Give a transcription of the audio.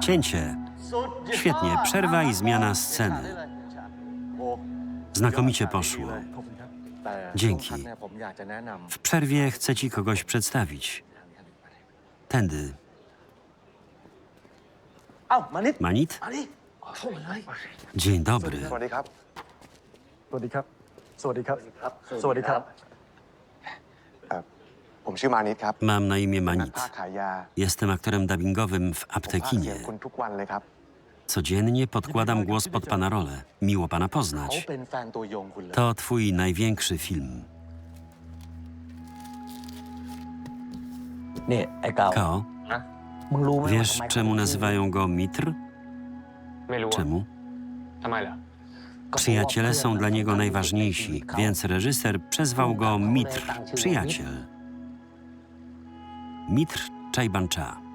Cięcie. Świetnie, przerwa i zmiana sceny. Znakomicie poszło. Dzięki. W przerwie chcę ci kogoś przedstawić. Tędy. เอ้ามานิด Manit? มาดิเข้ามาเลย Dzień dobry. สวัสดีครับ Mam na imię Manit. Jestem aktorem dubbingowym w aptekinie. Codziennie podkładam głos pod pana rolę. Miło pana poznać. To twój największy film. เนี่ยไอ้เก่า Kao, wiesz czemu nazywają go Mitr? Czemu? Przyjaciele są dla niego najważniejsi, więc reżyser przezwał go Mitr, przyjaciel. Mitr Czajbancha.